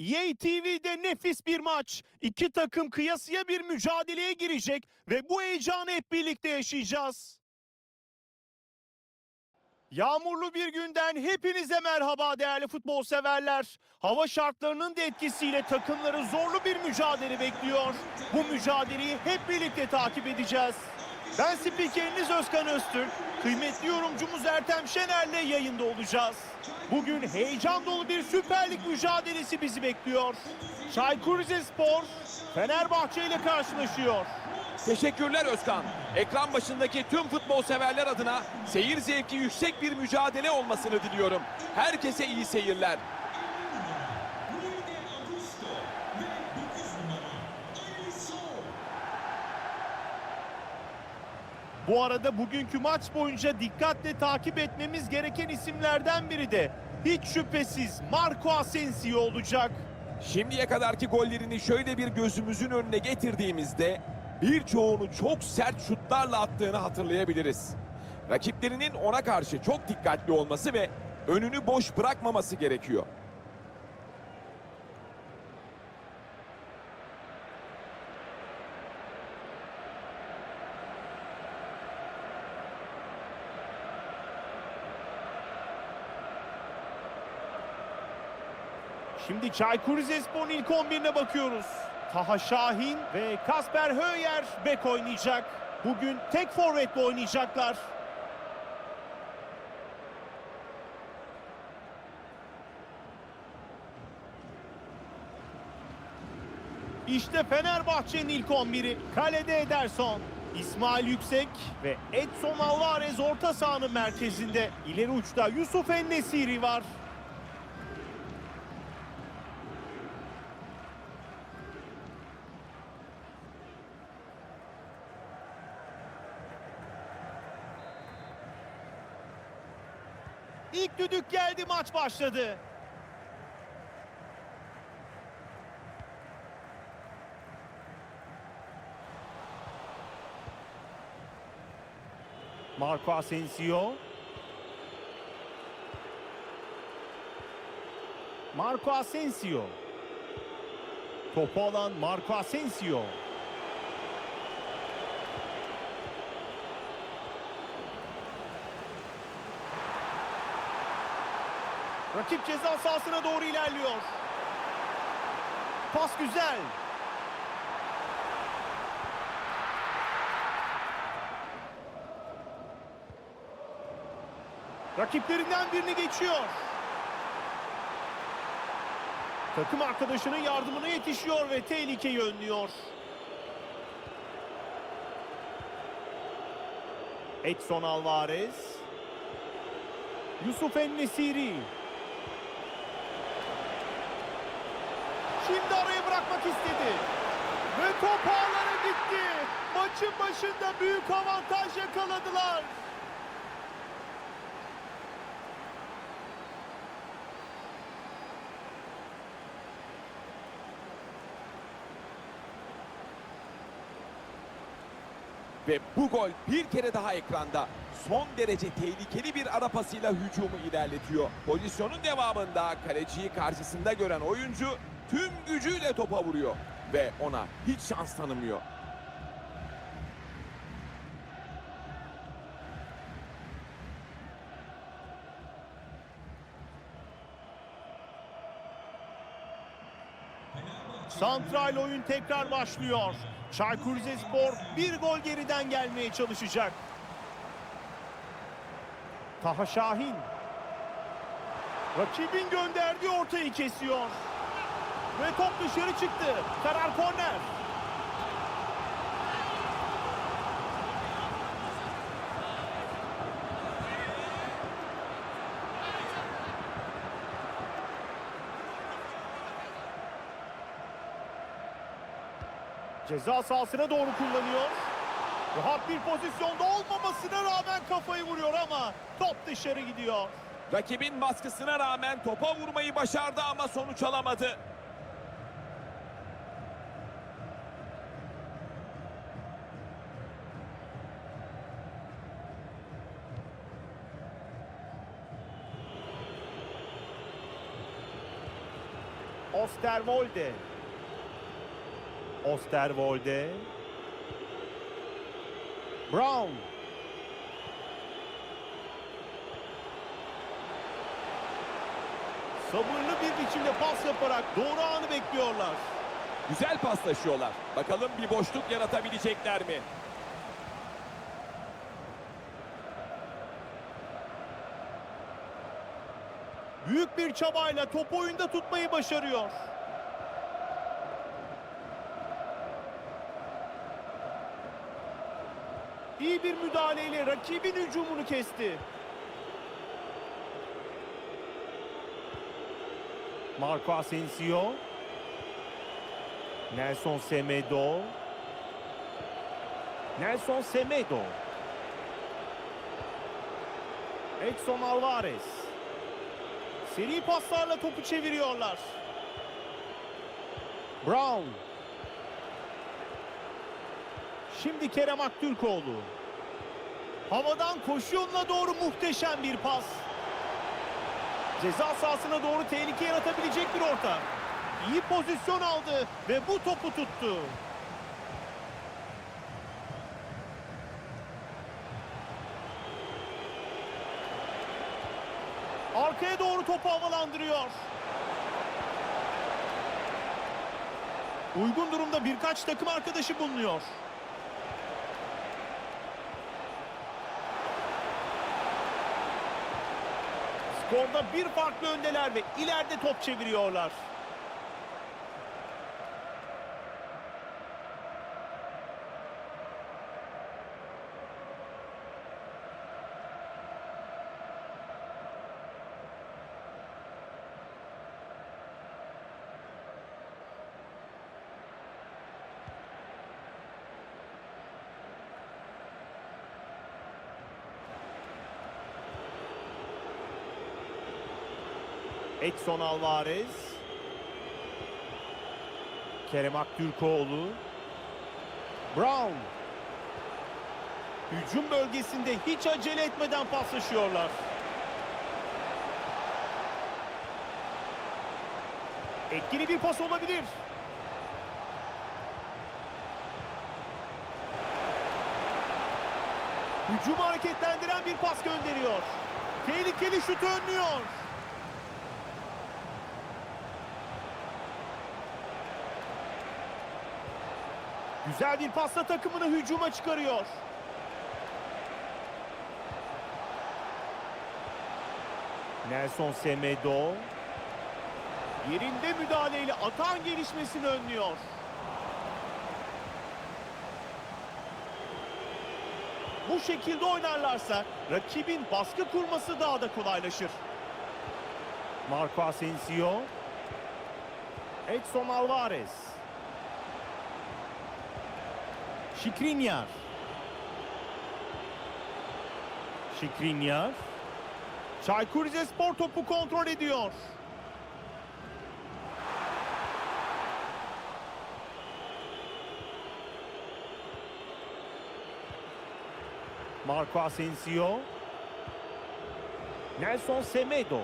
EA TV'de nefis bir maç. İki takım kıyasıya bir mücadeleye girecek ve bu heyecanı hep birlikte yaşayacağız. Yağmurlu bir günden hepinize merhaba değerli futbol severler. Hava şartlarının da etkisiyle takımları zorlu bir mücadele bekliyor. Bu mücadeleyi hep birlikte takip edeceğiz. Ben spikeriniz Özkan Öztürk. Kıymetli yorumcumuz Ertem Şener'le yayında olacağız. Bugün heyecan dolu bir Süper Lig mücadelesi bizi bekliyor. Çaykur Rizespor Fenerbahçe ile karşılaşıyor. Teşekkürler Özkan. Ekran başındaki tüm futbol severler adına seyir zevki yüksek bir mücadele olmasını diliyorum. Herkese iyi seyirler. Bu arada bugünkü maç boyunca dikkatle takip etmemiz gereken isimlerden biri de hiç şüphesiz Marco Asensio olacak. Şimdiye kadarki gollerini şöyle bir gözümüzün önüne getirdiğimizde birçoğunu çok sert şutlarla attığını hatırlayabiliriz. Rakiplerinin ona karşı çok dikkatli olması ve önünü boş bırakmaması gerekiyor. Şimdi Çaykur Rizespor'un ilk 11'ine bakıyoruz. Taha Şahin ve Kasper Höyer bek oynayacak. Bugün tek forvetle oynayacaklar. İşte Fenerbahçe'nin ilk 11'i. Kalede Ederson, İsmail Yüksek ve Edson Alvarez orta sahanın merkezinde. İleri uçta Yusuf Ennesiri var. Maç başladı. Marco Asensio. Marco Asensio. Topu alan Marco Asensio. Rakip ceza sahasına doğru ilerliyor. Pas güzel. Rakiplerinden birini geçiyor. Takım arkadaşının yardımına yetişiyor ve tehlikeyi önlüyor. Edson Alvarez. Yusuf Ennesiri. Şimdi araya bırakmak istedi. Ve top ağlara gitti. Maçın başında büyük avantaj yakaladılar. Ve bu gol bir kere daha ekranda. Son derece tehlikeli bir ara pasıyla hücumu ilerletiyor. Pozisyonun devamında kaleciyi karşısında gören oyuncu tüm gücüyle topa vuruyor. Ve ona hiç şans tanımıyor. Santral oyun tekrar başlıyor. Çaykur Rizespor bir gol geriden gelmeye çalışacak. Taha Şahin. Rakibin gönderdiği ortayı kesiyor. Ve top dışarı çıktı. Karar korner. Ceza sahasına doğru kullanıyor. Rahat bir pozisyonda olmamasına rağmen kafayı vuruyor ama top dışarı gidiyor. Rakibin baskısına rağmen topa vurmayı başardı ama sonuç alamadı. Osterwolde. Osterwolde. Brown. Sabırlı bir biçimde pas yaparak doğru anı bekliyorlar. Güzel paslaşıyorlar. Bakalım bir boşluk yaratabilecekler mi? Büyük bir çabayla topu oyunda tutmayı başarıyor. İyi bir müdahaleyle rakibin hücumunu kesti. Marco Asensio. Nelson Semedo. Nelson Semedo. Edson Alvarez. Seri paslarla topu çeviriyorlar. Brown. Şimdi Kerem Aktürkoğlu. Havadan koşu yoluna doğru muhteşem bir pas. Ceza sahasına doğru tehlike yaratabilecek bir orta. İyi pozisyon aldı ve bu topu tuttu. Arkaya doğru topu havalandırıyor. Uygun durumda birkaç takım arkadaşı bulunuyor. Skorda bir farklı öndeler ve ileride top çeviriyorlar. Edson Alvarez. Kerem Aktürkoğlu. Brown. Hücum bölgesinde hiç acele etmeden paslaşıyorlar. Etkili bir pas olabilir. Hücumu hareketlendiren bir pas gönderiyor. Tehlikeli şut önlüyor. Güzel bir pasla takımını hücuma çıkarıyor. Nelson Semedo yerinde müdahaleyle atan gelişmesini önlüyor. Bu şekilde oynarlarsa rakibin baskı kurması daha da kolaylaşır. Marco Asensio Edson Alvarez Şikrinyar. Şikrinyar. Çaykur Rizespor topu kontrol ediyor. Marco Asensio. Nelson Semedo.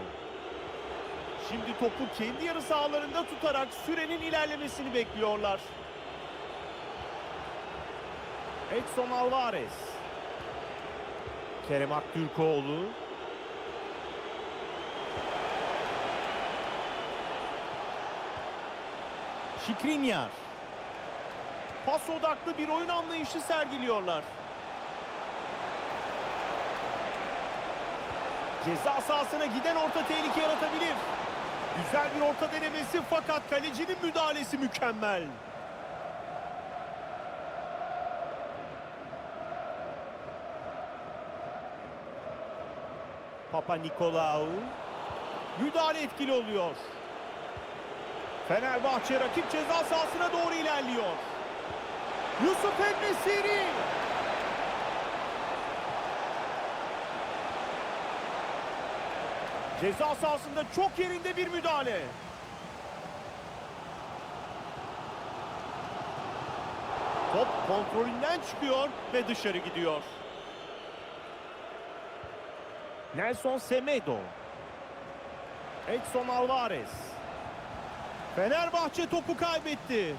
Şimdi topu kendi yarı sahalarında tutarak sürenin ilerlemesini bekliyorlar. Edson Alvarez. Kerem Aktürkoğlu. Şikrinyar. Pas odaklı bir oyun anlayışı sergiliyorlar. Ceza sahasına giden orta tehlike yaratabilir. Güzel bir orta denemesi fakat kalecinin müdahalesi mükemmel. Papa Nikolaou. Müdahale etkili oluyor. Fenerbahçe rakip ceza sahasına doğru ilerliyor. Yusuf Ennesiri. Ceza sahasında çok yerinde bir müdahale. Top kontrolünden çıkıyor ve dışarı gidiyor. Nelson Semedo. Edson Alvarez. Fenerbahçe topu kaybetti.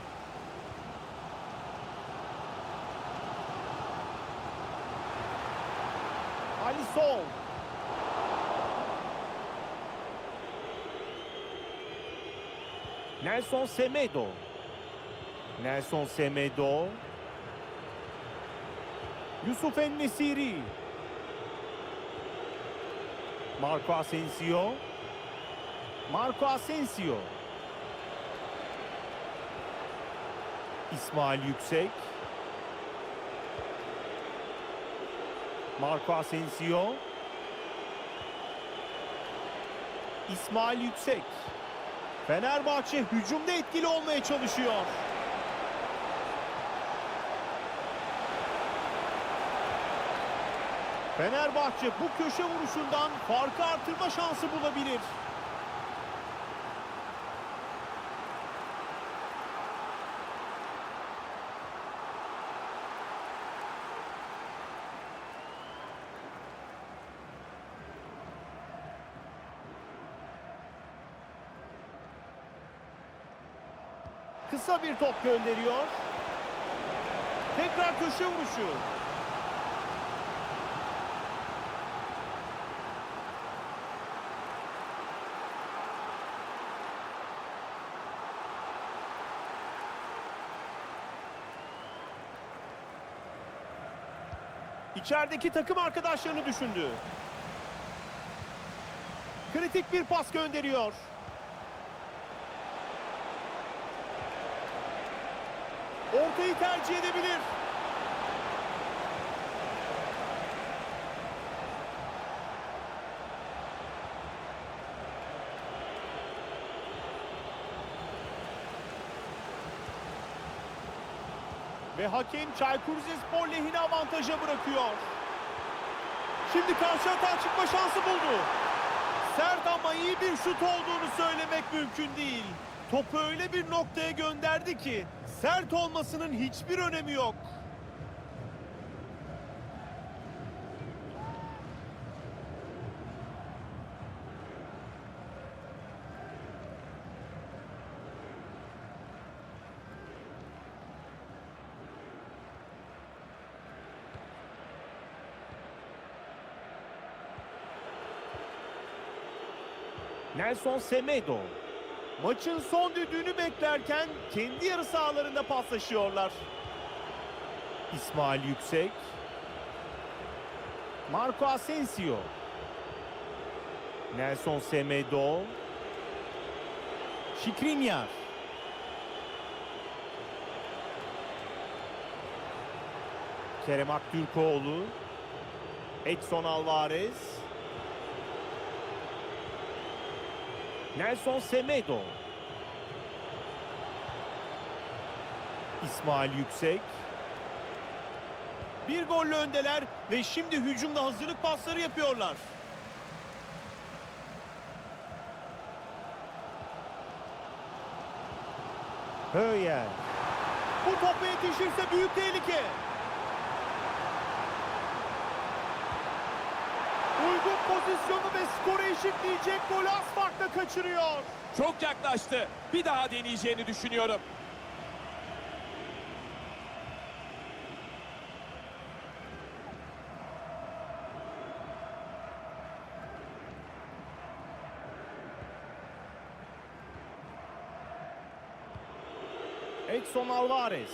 Ali Sol. Nelson Semedo. Nelson Semedo. Yusuf En-Nesiri. Marco Asensio. Marco Asensio. İsmail Yüksek. Marco Asensio. İsmail Yüksek. Fenerbahçe hücumda etkili olmaya çalışıyor. Fenerbahçe bu köşe vuruşundan farkı artırma şansı bulabilir. Kısa bir top gönderiyor. Tekrar köşe vuruşu. İçerideki takım arkadaşlarını düşündü. Kritik bir pas gönderiyor. Ortayı tercih edebilir. Ve hakem Çaykur Rizespor lehine avantaja bırakıyor. Şimdi karşı atağa çıkma şansı buldu. Sert ama iyi bir şut olduğunu söylemek mümkün değil. Topu öyle bir noktaya gönderdi ki sert olmasının hiçbir önemi yok. Nelson Semedo. Maçın son düdüğünü beklerken kendi yarı sahalarında paslaşıyorlar. İsmail Yüksek. Marco Asensio. Nelson Semedo. Şikrinyar. Kerem Aktürkoğlu. Edson Alvarez. Nelson Semedo. İsmail Yüksek. Bir golle öndeler ve şimdi hücumda hazırlık pasları yapıyorlar. Höyer. Bu topa yetişirse büyük tehlike. Uygun pozisyonu ve skoru eşitleyecek golü az farkla kaçırıyor. Çok yaklaştı. Bir daha deneyeceğini düşünüyorum. Edson Alvarez.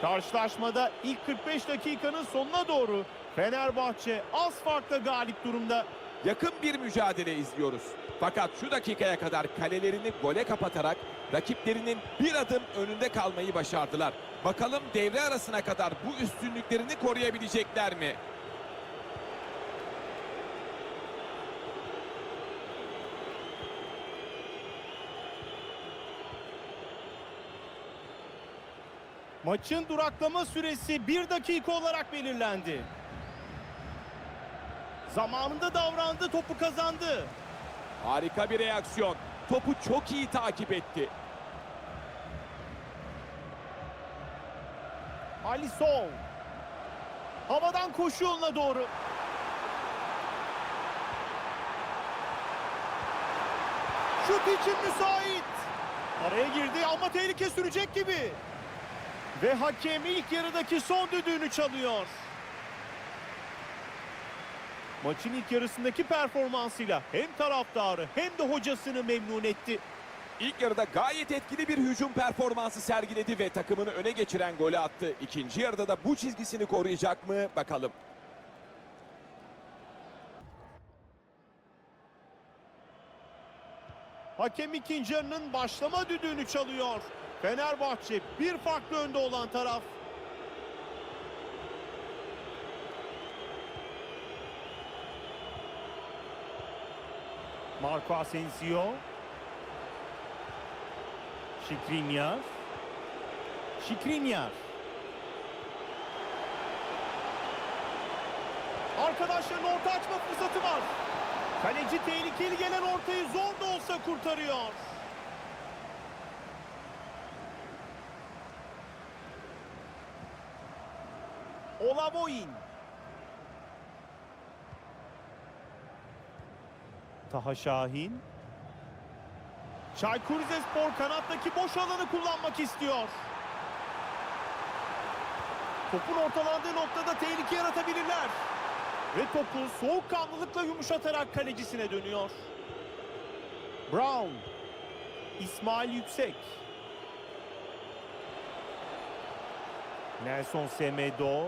Karşılaşmada ilk 45 dakikanın sonuna doğru Fenerbahçe az farkla galip durumda. Yakın bir mücadele izliyoruz. Fakat şu dakikaya kadar kalelerini gole kapatarak rakiplerinin bir adım önünde kalmayı başardılar. Bakalım devre arasına kadar bu üstünlüklerini koruyabilecekler mi? Maçın duraklama süresi 1 dakika olarak belirlendi. Zamanında davrandı, topu kazandı. Harika bir reaksiyon. Topu çok iyi takip etti. Ali Sol. Havadan koşu yoluna doğru. Şut için müsait. Araya girdi ama tehlike sürecek gibi. Ve hakem ilk yarıdaki son düdüğünü çalıyor. Maçın ilk yarısındaki performansıyla hem taraftarı hem de hocasını memnun etti. İlk yarıda gayet etkili bir hücum performansı sergiledi ve takımını öne geçiren golü attı. İkinci yarıda da bu çizgisini koruyacak mı bakalım. Hakem ikinci yarının başlama düdüğünü çalıyor. Fenerbahçe bir farklı önde olan taraf. Marco Asensio. Şikrinyar. Şikrinyar. Arkadaşların orta açma fırsatı var. Kaleci tehlikeli gelen ortayı zor da olsa kurtarıyor. Olavoyin. Taha Şahin. Çaykur Rizespor kanattaki boş alanı kullanmak istiyor. Topun ortalandığı noktada tehlike yaratabilirler. Ve topu soğukkanlılıkla yumuşatarak kalecisine dönüyor. Brown. İsmail Yüksek. Nelson Semedo.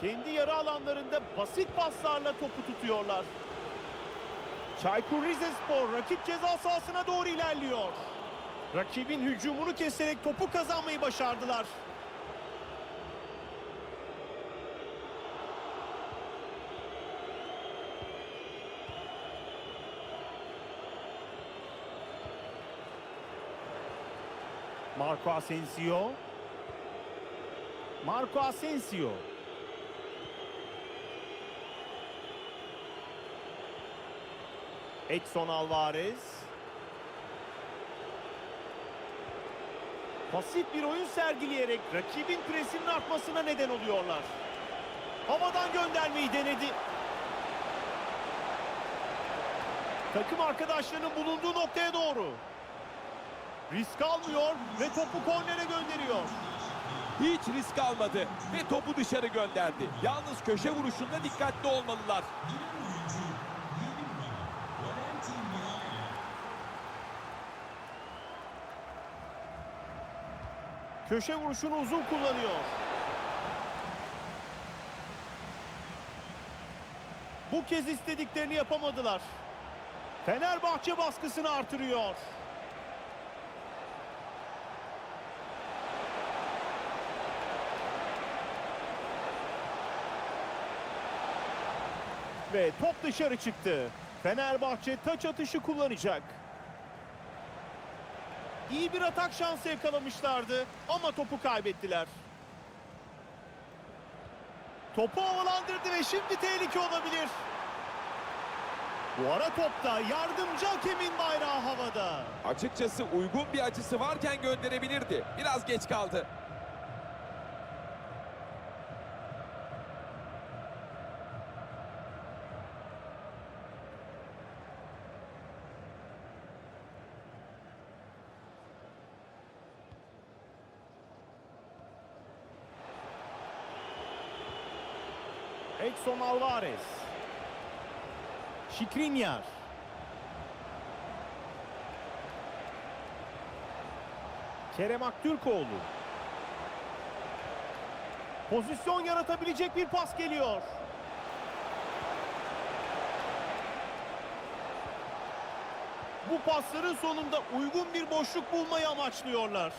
Kendi yarı alanlarında basit paslarla topu tutuyorlar. Çaykur Rizespor rakip ceza sahasına doğru ilerliyor. Rakibin hücumunu keserek topu kazanmayı başardılar. Marco Asensio. Marco Asensio. Edson Alvarez. Pasif bir oyun sergileyerek rakibin presinin artmasına neden oluyorlar. Havadan göndermeyi denedi. Takım arkadaşlarının bulunduğu noktaya doğru. Risk almıyor ve topu kornere gönderiyor. Hiç risk almadı ve topu dışarı gönderdi. Yalnız köşe vuruşunda dikkatli olmalılar. Köşe vuruşunu uzun kullanıyor. Bu kez istediklerini yapamadılar. Fenerbahçe baskısını artırıyor. Ve top dışarı çıktı. Fenerbahçe taç atışı kullanacak. İyi bir atak şansı yakalamışlardı ama topu kaybettiler. Topu havalandırdı ve şimdi tehlike olabilir. Bu ara topta yardımcı hakemin bayrağı havada. Açıkçası uygun bir açısı varken gönderebilirdi. Biraz geç kaldı. Edson Alvarez. Şikrinyar. Kerem Aktürkoğlu. Pozisyon yaratabilecek bir pas geliyor. Bu pasların sonunda uygun bir boşluk bulmayı amaçlıyorlar.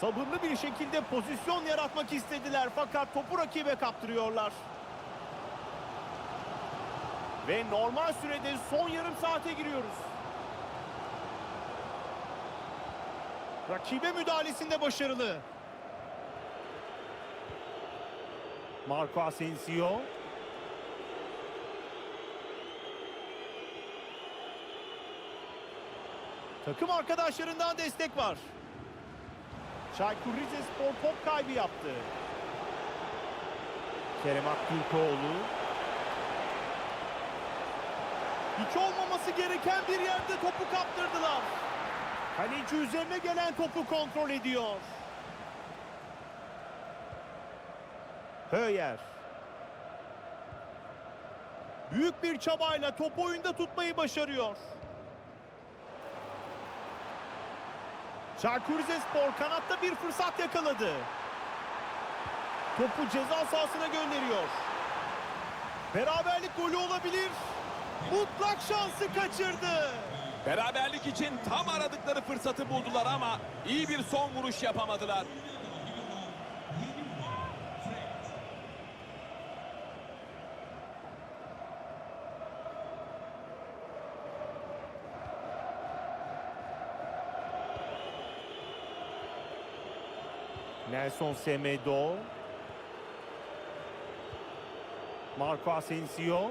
Sabırlı bir şekilde pozisyon yaratmak istediler fakat topu rakibe kaptırıyorlar. Ve normal sürede son yarım saate giriyoruz. Rakibe müdahalesinde başarılı. Marco Asensio. Takım arkadaşlarından destek var. Çaykur Rizespor top kaybı yaptı. Kerem Aktürkoğlu. Hiç olmaması gereken bir yerde topu kaptırdılar. Kaleci üzerine gelen topu kontrol ediyor. Höyer. Büyük bir çabayla topu oyunda tutmayı başarıyor. Çaykur Rizespor kanatta bir fırsat yakaladı. Topu ceza sahasına gönderiyor. Beraberlik golü olabilir. Mutlak şansı kaçırdı. Beraberlik için tam aradıkları fırsatı buldular ama iyi bir son vuruş yapamadılar. Nelson Semedo. Marco Asensio.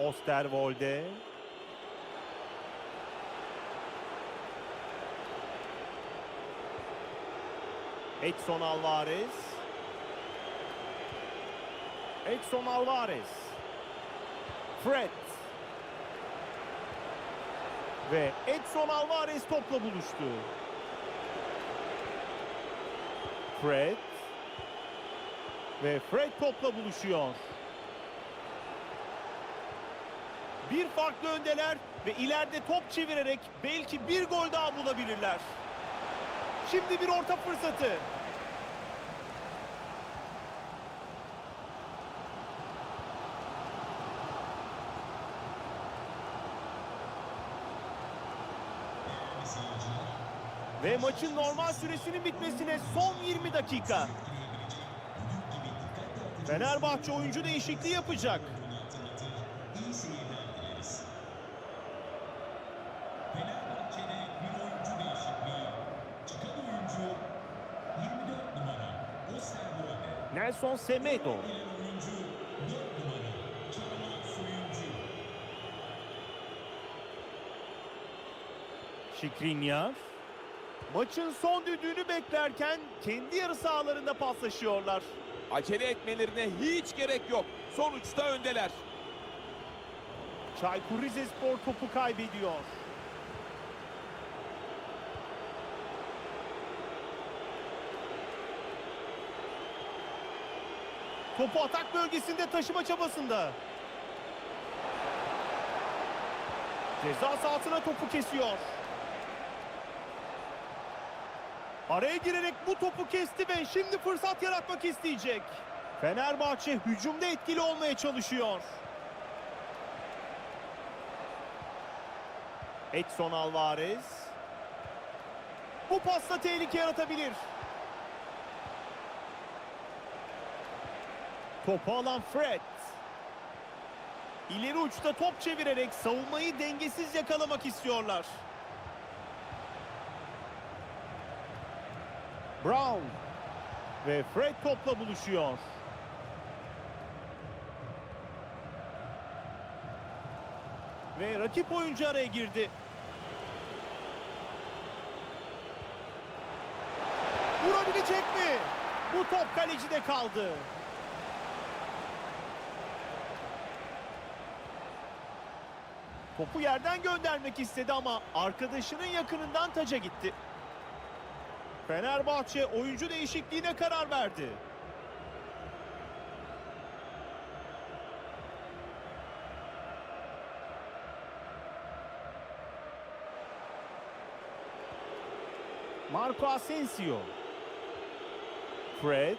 Osterwolde. Edson Alvarez. Edson Alvarez. Fred. Ve Edson Alvarez topla buluştu. Fred. Ve Fred topla buluşuyor. Bir farklı öndeler ve ileride top çevirerek belki bir gol daha bulabilirler. Şimdi bir orta fırsatı. Ve maçın normal süresinin bitmesine son 20 dakika. Fenerbahçe oyuncu değişikliği yapacak. Fenerbahçe'de bir oyuncu değişikliği. Çıkan oyuncu 24 numara Osterwolde. Nelson Semedo. Gelen oyuncu 4 numara Çağlar Soyuncu. Şikrinyar. Maçın son düdüğünü beklerken kendi yarı sahalarında paslaşıyorlar. Acele etmelerine hiç gerek yok. Sonuçta öndeler. Çaykur Rizespor topu kaybediyor. Topu atak bölgesinde taşıma çabasında. Ceza sahasına topu kesiyor. Araya girerek bu topu kesti ve şimdi fırsat yaratmak isteyecek. Fenerbahçe hücumda etkili olmaya çalışıyor. Edson Alvarez. Bu pasta tehlike yaratabilir. Topu alan Fred. İleri uçta top çevirerek savunmayı dengesiz yakalamak istiyorlar. Brown ve Fred topla buluşuyor. Ve rakip oyuncu araya girdi. Vurabilecek mi? Bu top kalecide kaldı. Topu yerden göndermek istedi ama arkadaşının yakınından taca gitti. Fenerbahçe oyuncu değişikliğine karar verdi. Marco Asensio. Fred.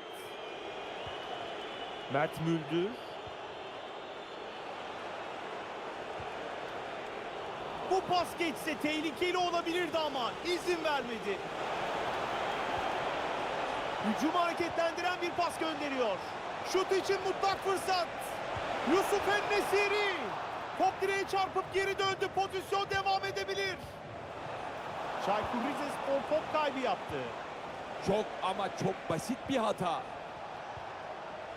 Mert Müldür. Bu pas geçse tehlikeli olabilirdi ama izin vermedi. Hücumu hareketlendiren bir pas gönderiyor. Şut için mutlak fırsat. Yusuf Ennesiri. Top direğe çarpıp geri döndü. Pozisyon devam edebilir. Çaykur Rizespor top kaybı yaptı. Çok ama çok basit bir hata.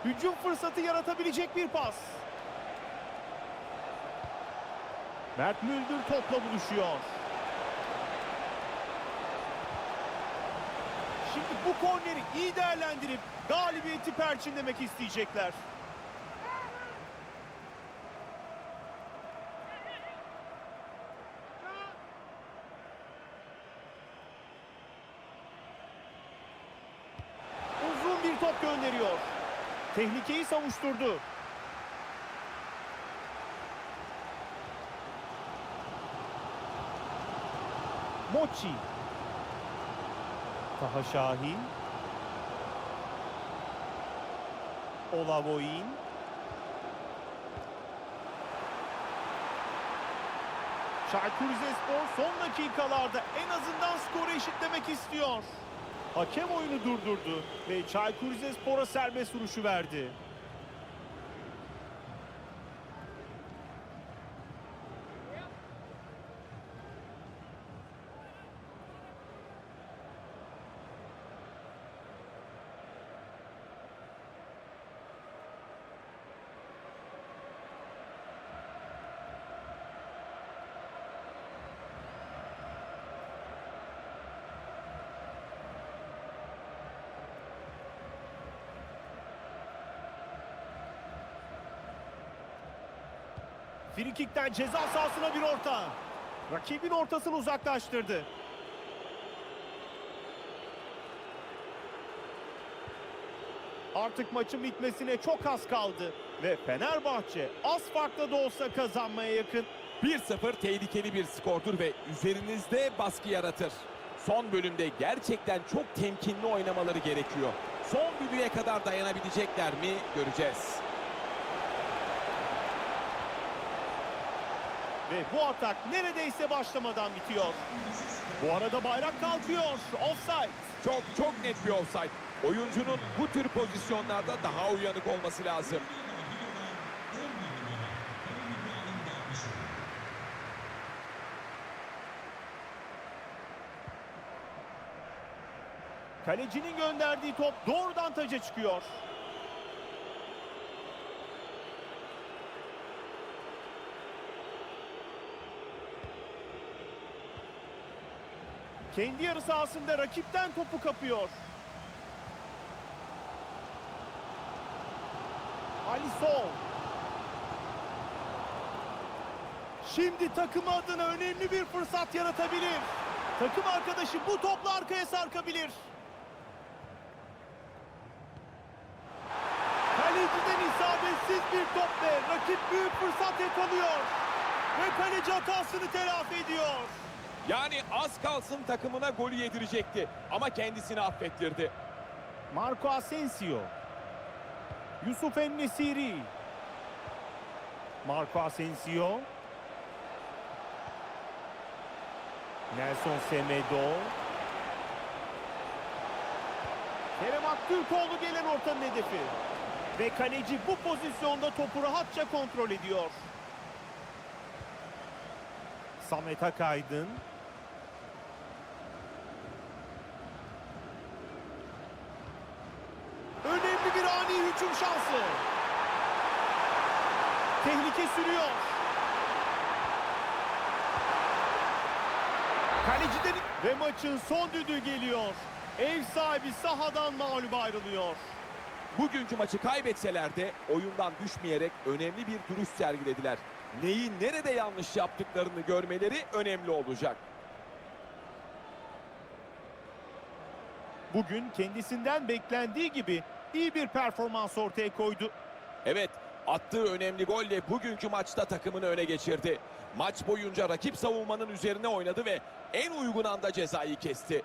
Hücum fırsatı yaratabilecek bir pas. Mert Müldür topla buluşuyor. Şimdi bu korneri iyi değerlendirip galibiyeti perçinlemek isteyecekler. Uzun bir top gönderiyor. Tehlikeyi savuşturdu. Mochi. Taha Şahin. Olavoyin. Çaykur Rizespor son dakikalarda en azından skoru eşitlemek istiyor. Hakem oyunu durdurdu ve Çaykur Rizespor'a serbest vuruşu verdi. Frikikten ceza sahasına bir orta. Rakibin ortasını uzaklaştırdı. Artık maçın bitmesine çok az kaldı. Ve Fenerbahçe az farkla da olsa kazanmaya yakın. 1-0 tehlikeli bir skordur ve üzerinizde baskı yaratır. Son bölümde gerçekten çok temkinli oynamaları gerekiyor. Son düdüğe kadar dayanabilecekler mi göreceğiz. Ve bu atak neredeyse başlamadan bitiyor. Bu arada bayrak kalkıyor. Offside. Çok çok net bir offside. Oyuncunun bu tür pozisyonlarda daha uyanık olması lazım. Kalecinin gönderdiği top doğrudan taca çıkıyor. Kendi yarı sahasında rakipten topu kapıyor. Alisson. Şimdi takımı adına önemli bir fırsat yaratabilir. Takım arkadaşı bu topla arkaya sarkabilir. Kaleciden isabetsiz bir top ve rakip büyük fırsat yakalıyor. Ve kaleci hatasını telafi ediyor. Yani az kalsın takımına golü yedirecekti ama kendisini affettirdi. Marco Asensio. Yusuf Ennesiri. Marco Asensio. Nelson Semedo. Kerem Aktürkoğlu gelen ortanın hedefi. Ve kaleci bu pozisyonda topu rahatça kontrol ediyor. Samet Akaydın. Önemli bir ani hücum şansı. Tehlike sürüyor. Kaleciden ve maçın son düdüğü geliyor. Ev sahibi sahadan mağlup ayrılıyor. Bugünkü maçı kaybetseler de oyundan düşmeyerek önemli bir duruş sergilediler. Neyi nerede yanlış yaptıklarını görmeleri önemli olacak. Bugün kendisinden beklendiği gibi iyi bir performans ortaya koydu. Evet, attığı önemli golle bugünkü maçta takımını öne geçirdi. Maç boyunca rakip savunmanın üzerine oynadı ve en uygun anda cezayı kesti.